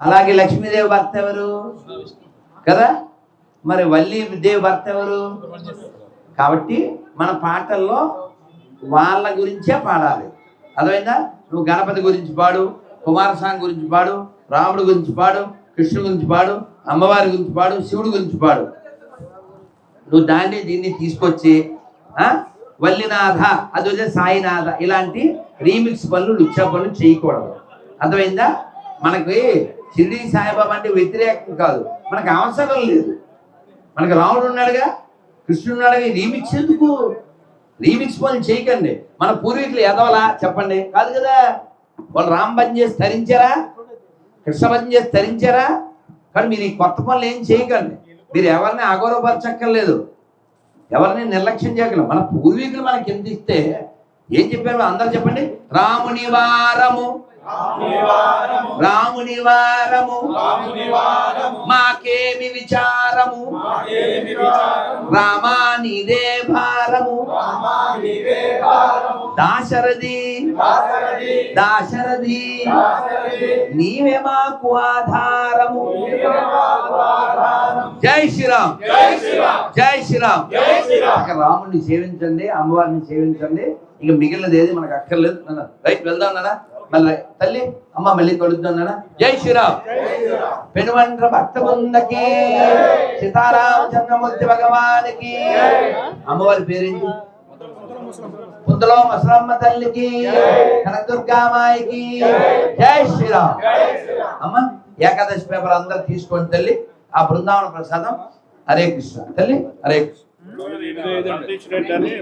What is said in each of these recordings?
అలాగే లక్ష్మీదేవి భర్త ఎవరు? కదా? మరి వల్లీదేవి భర్త ఎవరు? కాబట్టి మన పాటల్లో వాళ్ళ గురించే పాడాలి. అర్థమైందా? నువ్వు గణపతి గురించి పాడు కుమారస్వామి గురించి పాడు రాముడి గురించి పాడు కృష్ణుడు గురించి పాడు అమ్మవారి గురించి పాడు శివుడు గురించి పాడు. నువ్వు దాన్ని దీన్ని తీసుకొచ్చి వల్లినాథ అది వచ్చే సాయినాథ ఇలాంటి రీమిక్స్ పనులు లుచ్చా పనులు చేయకూడదు. అర్థమైందా? మనకి షిరిడి సాయిబాబా అంటే వ్యతిరేకం కాదు. మనకు అవసరం లేదు. మనకి రాముడు ఉన్నాడుగా కృష్ణుడు ఉన్నాడుగా ఈ రీమిక్స్ ఎందుకు రీమిక్స్ పనులు చేయకండి. మన పూర్వీకులు ఎదవలా చెప్పండి. కాదు కదా వాళ్ళు రామ్ పని చేసి తరించారా? కృష్ణ పని చేసి తరించారా? కానీ మీరు ఈ కొత్త పనులు ఏం చేయకండి. మీరు ఎవరిని అగౌరవపరచక్కర్లేదు ఎవరిని నిర్లక్ష్యం చేయగలం మన పూర్వీకులు మనకి ఎంత ఇస్తే ఏం చెప్పారు అందరు చెప్పండి? రాముని వారము. రాముని వారము. మాకేమి విచారము. రామానిదే భారము. దాశరథి. దాశరథి. నీవే మాకు ఆధారము. జై శ్రీరామ్. జై శ్రీరామ్. రాముడిని సేవించండి అమ్మవారిని సేవించండి. ఇక మిగిలినది ఏది మనకు అక్కర్లేదు. రైట్ వెళ్దాం నాన్న. మళ్ళీ తల్లి అమ్మ మళ్ళీ కలుద్దాం జై శ్రీరామ్. పెనుమండ్ర భక్త బృందకి సీతారామచంద్రమూర్తి భగవానికి. అమ్మవారి పేరేంటి? పుంతలో మసలమ్మ తల్లికి కనకదుర్గామాయికి జై శ్రీరామ్. అమ్మ ఏకాదశి పేపర్ అందరు తీసుకోండి తల్లి. ఆ బృందావన ప్రసాదం. హరే కృష్ణ. తల్లి హరే కృష్ణ.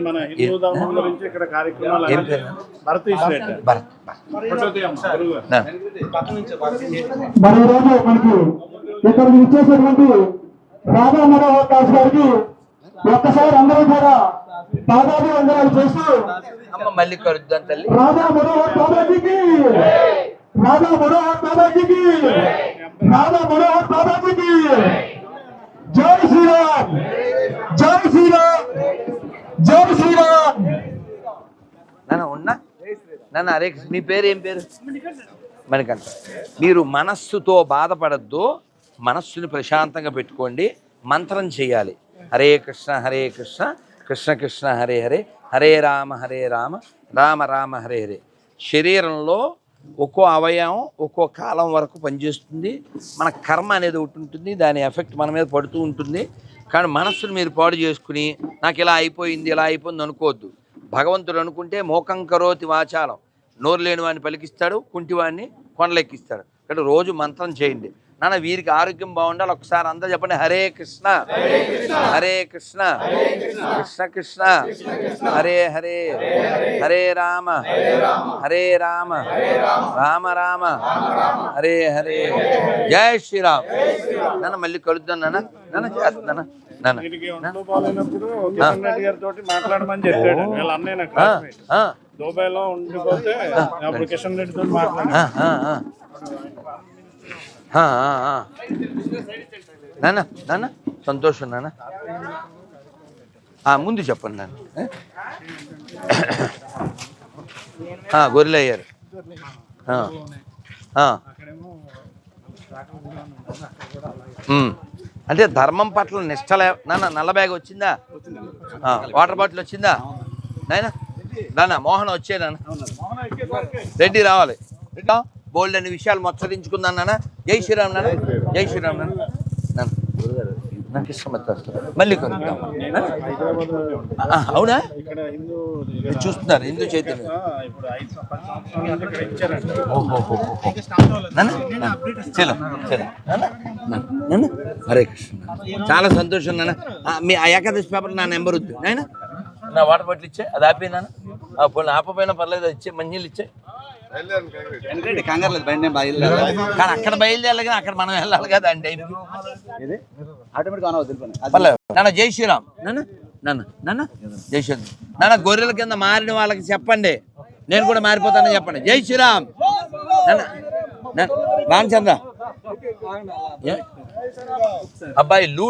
మన హిందూ ధర్మం గురించి ఇక్కడ కార్యక్రమాలు ఈరోజు మనకి ఇచ్చేసినటువంటి రాధా మనోహర్ దాస్ గారికి ఒక్కసారి అందరూ కూడా పాదాభి వందనాలు చేస్తూ అమ్మ మళ్ళీ కలుద్దాం తల్లి. రాధా మనోహర్ బాబాజీకి. రాధా మనోహర్ బాబాజీకి. రాధా మనోహర్ బాబాజీకి జై శ్రీరామ్ జై శ్రీరామ్. జై శ్రీరామ్. నాన్న ఉన్నా? నాన్న మీ పేరు ఏం పేరు? మణికంఠ. మీరు మనస్సుతో బాధపడద్దు మనస్సుని ప్రశాంతంగా పెట్టుకోండి మంత్రం చేయాలి హరే కృష్ణ హరే కృష్ణ కృష్ణ కృష్ణ హరే హరే హరే రామ హరే రామ రామ రామ హరే హరే. శరీరంలో ఒక్కో అవయవం ఒక్కో కాలం వరకు పనిచేస్తుంది. మన కర్మ అనేది ఒకటి ఉంటుంది దాని ఎఫెక్ట్ మన మీద పడుతూ ఉంటుంది. కానీ మనస్సును మీరు పాడు చేసుకుని నాకు ఇలా అయిపోయింది ఇలా అయిపోయింది అనుకోవద్దు. భగవంతుడు అనుకుంటే మోకం కరోతి వాచాలం. నోరు లేని వాడిని పలికిస్తాడు కుంటివాడిని కొండలెక్కిస్తాడు. కాబట్టి రోజు మంత్రం చేయండి. నాన్న వీరికి ఆరోగ్యం బాగుండాలి. ఒకసారి అందరూ చెప్పండి హరే కృష్ణ. హరే కృష్ణ. కృష్ణ కృష్ణ. హరే హరే. హరే రామ. హరే రామ. రామ రామ. హరే హరే. జై శ్రీరామ్. నాన్న మళ్ళీ కలుద్దాం నాన్న. నాన్న చేస్తున్నానా నాన్న. మాట్లాడమని చెప్పాడు. వీళ్ళ అన్నయ్య దుబాయ్లో ఉండిపోతే రెడ్డితో మాట్లాడాను. నాన్న నాన్న సంతోషం నాన్న ముందు చెప్పండి నాన్న గొరిలయ్యారు గొర్రెలు అయ్యారు అంటే ధర్మం పట్ల నిష్ట లే నాన్న నల్ల బ్యాగ్ వచ్చిందా వాటర్ బాటిల్ వచ్చిందా నాయన నాన్న మోహన్ వచ్చే నాన్న రెడ్డి రావాలి బోల్డ్ అనే విషయాలు మొచ్చరించుకుందాం నాన్న. జై శ్రీరామ్ నాన్న. జై శ్రీరామ్. నాన్న. నాకు ఇష్టం. మళ్ళీ అవునా? ఇక్కడ హిందూ మీరు చూస్తున్నారు హిందూ చైతన్యం. చలో చలో హరే కృష్ణ చాలా సంతోషం నాన్న. ఆ, మీ ఆ ఏకాదశి పేపర్ నా నెంబర్ వద్దు. నాయన. నా వాటర్ బాటిల్ ఇచ్చే అది ఆపే నాన్న. ఆ, పోనీ ఆపపోయినా పర్లేదు అది ఇచ్చే మంచినీళ్ళు ఇచ్చే. కంగారు లేదు బండి బయలుదేరాలి. కానీ అక్కడ బయలుదేరాలి కానీ అక్కడ మనం వెళ్ళాలి కదా అంటే ఇది ఆటోమేటిక్ ఆన్ అవుతుంది పని. అది పర్లేదు. నాన్న జై శ్రీరామ్. నాన్న నాన్న నాన్న. జై శ్రీరామ్. నాన్న గొర్రెల కింద మారిన వాళ్ళకి చెప్పండి. నేను కూడా మారిపోతానని చెప్పండి. జై శ్రీరామ్. నాన్న రామచంద్ర ఏ? అబ్బాయి లూ